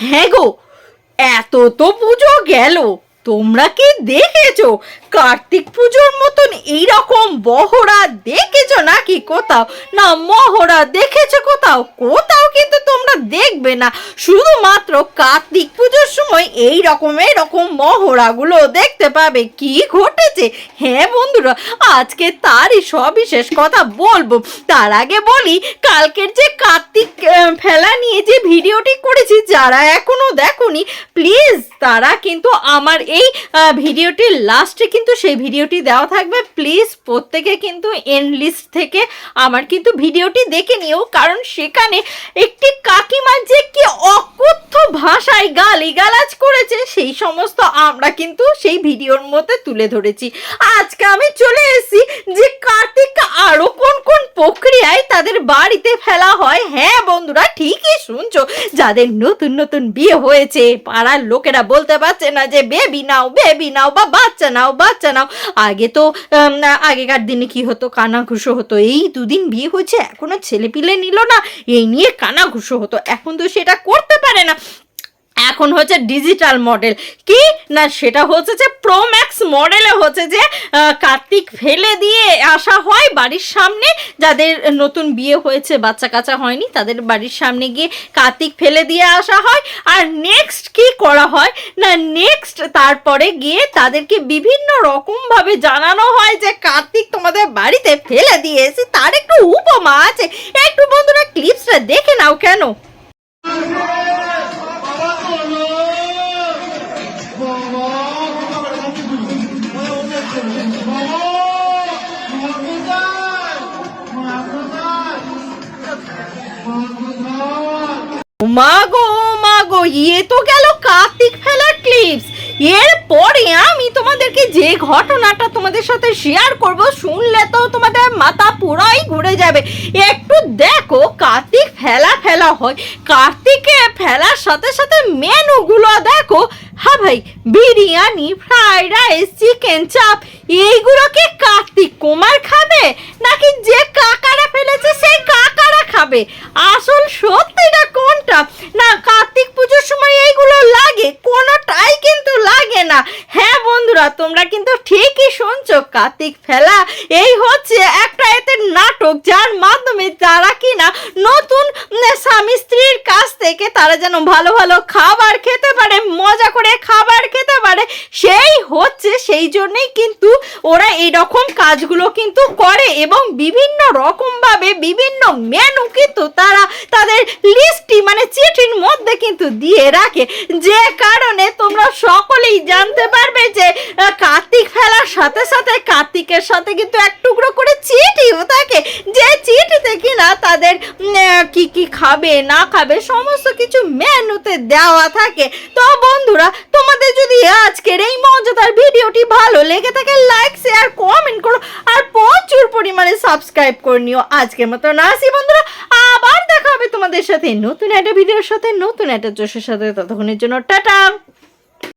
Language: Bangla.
হ্যাঁ গো, এত তো পুজো গেল। তোমরা কি দেখেছ? কার্তিক পুজোর মতন এইরকম বহরা দেখেছ নাকি কোথাও? না, মহড়া দেখেছ কোথাও? কোথাও কিন্তু তোমরা দেখবে না। শুধুমাত্র কার্তিক পুজোর সময় এই রকম এরকম মহড়াগুলো দেখতে পাবে। কি ঘটেছে? হ্যাঁ বন্ধুরা, আজকে তারই সবিশেষ কথা বলব। তার আগে বলি কালকের যে কার্তিক ফেলা নিয়ে যে ভিডিওটি করেছি, যারা এখনও দেখোনি প্লিজ তারা কিন্তু আমার এই ভিডিওটির লাস্টে কিন্তু সেই ভিডিওটি দেওয়া থাকবে। প্লিজ প্রত্যেকে কিন্তু এন্ড লিস্ট থেকে আমার কিন্তু ভিডিওটি দেখে নিও, কারণ সেখানে একটি কাকিমা যে কি অকথ্য ভাষায় গালিগালাজ করেছে, সেই সমস্ত আমরা কিন্তু সেই ভিডিওর মধ্যে তুলে ধরেছি। আজকে আমি চলে এসেছি যে কার্তিক আরও কোন কোন প্রক্রিয়ায় তাদের বাড়িতে ফেলা হয়। হ্যাঁ বন্ধুরা, ঠিকই শুনছো। যাদের নতুন নতুন বিয়ে হয়েছে, পাড়ার লোকেরা বলতে পারছে না যে, বেবি নাও বেবি নাও বা বাচ্চা নাও বাচ্চা নাও। আগে তো আগেকার দিনে কি হতো? কানা ঘুষো হতো। এই দুদিন বিয়ে হয়েছে, এখনও ছেলে পিলে নিল না, এই নিয়ে কানা ঘুষো হতো। এখন তো সেটা করতে পারে না। এখন হচ্ছে ডিজিটাল মডেল কি? না, সেটা হচ্ছে যে প্রো ম্যাক্স মডেলে হচ্ছে যে কার্তিক ফেলে দিয়ে আসা হয় বাড়ির সামনে। যাদের নতুন বিয়ে হয়েছে, বাচ্চা কাচ্চা হয়নি, তাদের বাড়ির সামনে গিয়ে কার্তিক ফেলে দিয়ে আসা হয়। আর নেক্সট কি করা হয়? না নেক্সট তারপরে গিয়ে তাদেরকে বিভিন্ন রকমভাবে জানানো হয় যে, কার্তিক তোমাদের বাড়িতে ফেলে দিয়ে এসে তার একটু উপমা আছে। একটু বন্ধুরা ক্লিপসটা দেখে নাও কেন? মা গো মা গো ইয়ে তো গেল কার্তিক ফেলার ক্লিপস এরপরে আমি তোমাদেরকে যে ঘটনাটা তোমাদের সাথে শেয়ার করব, শুনলে তো তোমাদের মাথা পুরাই ঘুরে যাবে। একটু দেখো, কার্তিক ফেলা ফেলা হয়। কার্তিকে ফেলার সাথে সাথে মেনুগুলো দেখো। হ্যাঁ ভাই, বিরিয়ানি ফ্রাইড রাইস চিকেন চাপ এইগুলো কি কার্তিক কুমার খাবে? নাকি যে কাকারা ফেলেছে, সেই কাকারা খাবে? আসল সত্যিটা কোনটা না, কার্তিক পুজোর সময় এইগুলো লাগে, কোনোটাই কিন্তু লাগে না। হ্যাঁ বন্ধুরা, তোমরা কিন্তু ঠিকই শুনছো, কার্তিক ফেলা। এই হচ্ছে একটা এতে নাটক, যার মাধ্যমে যারা কিনা নতুন স্বামী স্ত্রীর কাছ থেকে তারা যেন ভালো ভালো খাবার খেতে পারে। মজা করে খাবার খেতে পারে। সেই হচ্ছে, সেই জন্যই কিন্তু ওরা এই রকম কাজগুলো কিন্তু করে এবং বিভিন্ন রকমভাবে বিভিন্ন মেনু কিন্তু তারা তাদের লিস্টটি মানে চিঠির মধ্যে কিন্তু দিয়ে রাখে। যে কারণে তোমরা সকলেই জানতে পারবে যে কার্তিক ফেলার সাথে সাথে কার্তিকের সাথে কিন্তু এক টুকরো করে চিঠিও থাকে। যে চিঠিতে কিনা তাদের কি কি খাবে, না খাবে, সমস্ত কিছু মেনুতে দেওয়া থাকে। তো বন্ধুরা, তোমাদের যদি আজকের এই মজাদার ভিডিওটি ভালো লেগে থাকে লাইক শেয়ার কমেন্ট করো আর প্রচুর পরিমাণে সাবস্ক্রাইব করে নিও। আজকের মতো আসি বন্ধুরা, আবার দেখা হবে তোমাদের সাথে নতুন একটা ভিডিওর সাথে, নতুন একটা জোশের সাথে। ততক্ষণের জন্য টাটা।